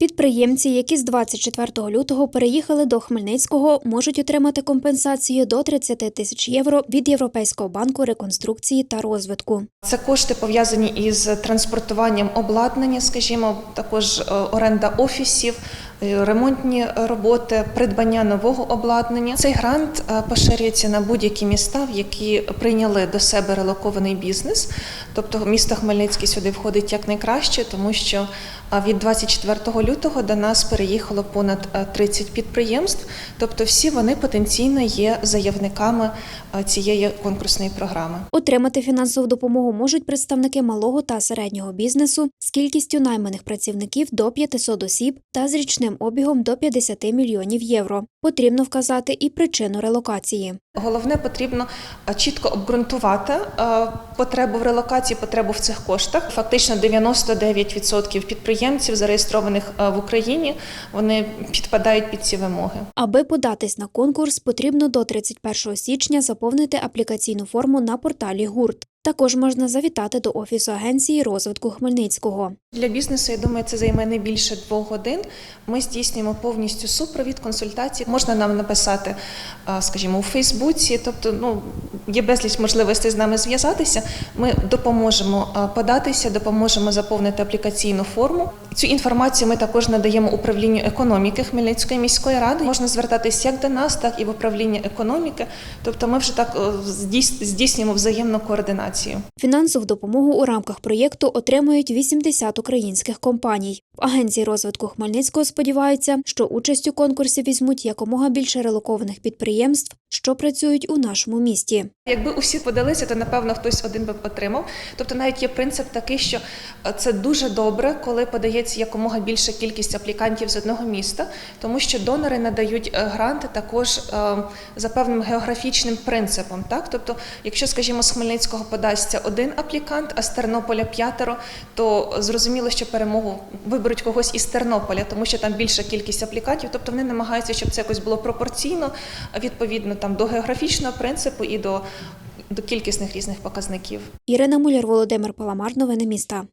Підприємці, які з 24 лютого переїхали до Хмельницького, можуть отримати компенсацію до 30 тисяч євро від Європейського банку реконструкції та розвитку. Це кошти пов'язані із транспортуванням обладнання, скажімо, також е, оренда офісів, ремонтні роботи, придбання нового обладнання. Цей грант е, поширюється на будь-які міста, в які прийняли до себе релокований бізнес. Тобто місто Хмельницький сюди входить як найкраще, тому що е, від 24 лютого до нас переїхало понад е, 30 підприємств. Тобто, всі вони потенційно є заявниками е, цієї конкурсної програми. Отримати фінансову допомогу можуть представники малого та середнього бізнесу з кількістю найманих працівників до 500 осіб та з річним обігом до 50 мільйонів євро. Потрібно вказати і причину релокації. Головне потрібно е, чітко обґрунтувати е, потребу в релокації, потребу в цих коштах. Фактично 99% підприємців, зареєстрованих е, в Україні, вони підпадають під ці вимоги. Аби податись на конкурс, потрібно до 31 січня заповнити аплікаційну форму на порталі ГУРТ. Також можна завітати до офісу агенції розвитку Хмельницького. Для бізнесу, я думаю, це займе не більше двох годин. Ми здійснюємо повністю супровід консультації. Можна нам написати, е, скажімо, у Фейсбуці. Тобто, ну є безліч можливостей з нами зв'язатися. Ми допоможемо е, податися, допоможемо заповнити аплікаційну форму. Цю інформацію ми також надаємо управлінню економіки Хмельницької міської ради. Можна звертатись як до нас, так і в управління економіки. Тобто, ми вже так е, здійснюємо взаємну координацію. Фінансову допомогу у рамках проєкту отримують 80 українських компаній. В агенції розвитку Хмельницького сподіваються, що участь у конкурсі візьмуть якомога більше релокованих підприємств, що працюють у нашому місті. Якби усі подалися, то напевно хтось один би отримав. Тобто навіть є принцип такий, що е, це дуже добре, коли подається якомога більша кількість аплікантів з одного міста, тому що донори надають е, гранти також е, за певним географічним принципом. Так, тобто, якщо, скажімо, з Хмельницького подасться один аплікант, а з Тернополя п'ятеро, то зрозуміло, що перемогу виберуть когось із Тернополя, тому що там більша кількість аплікантів. Тобто вони намагаються, щоб це якось було пропорційно, відповідно там до географічного принципу і до, до кількісних різних показників. Ірина Муляр, Володимир Паламар, новини міста.